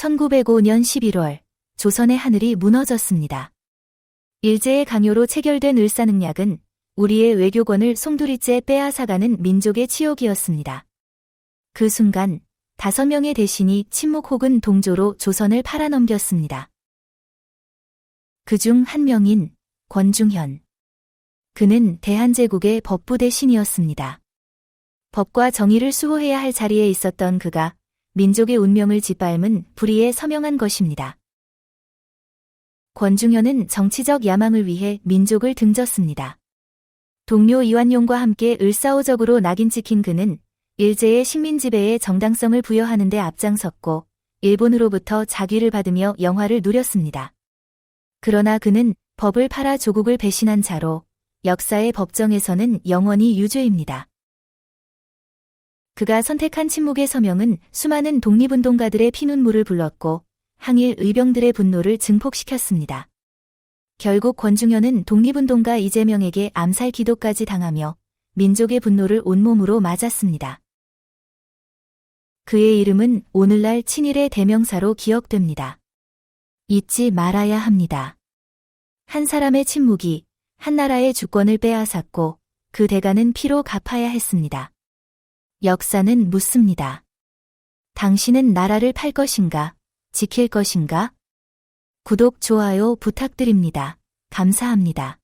1905년 11월 조선의 하늘이 무너졌습니다. 일제의 강요로 체결된 을사능약은 우리의 외교권을 송두리째 빼앗아가는 민족의 치욕이었습니다. 그 순간 다섯 명의 대신이 침묵 혹은 동조로 조선을 팔아넘겼습니다. 그 중 한 명인 권중현. 그는 대한제국의 법부 대신이었습니다. 법과 정의를 수호해야 할 자리에 있었던 그가 민족의 운명을 짓밟은 불의에 서명한 것입니다. 권중현은 정치적 야망을 위해 민족을 등졌습니다. 동료 이완용과 함께 을사오적으로 낙인 찍힌 그는 일제의 식민 지배에 정당성을 부여하는 데 앞장섰고 일본으로부터 자귀를 받으며 영화를 누렸습니다. 그러나 그는 법을 팔아 조국을 배신한 자로 역사의 법정에서는 영원히 유죄입니다. 그가 선택한 침묵의 서명은 수많은 독립운동가들의 피눈물을 불렀고 항일 의병들의 분노를 증폭시켰습니다. 결국 권중현은 독립운동가 이재명에게 암살 기도까지 당하며 민족의 분노를 온몸으로 맞았습니다. 그의 이름은 오늘날 친일의 대명사로 기억됩니다. 잊지 말아야 합니다. 한 사람의 침묵이 한 나라의 주권을 빼앗았고 그 대가는 피로 갚아야 했습니다. 역사는 묻습니다. 당신은 나라를 팔 것인가? 지킬 것인가? 구독, 좋아요 부탁드립니다. 감사합니다.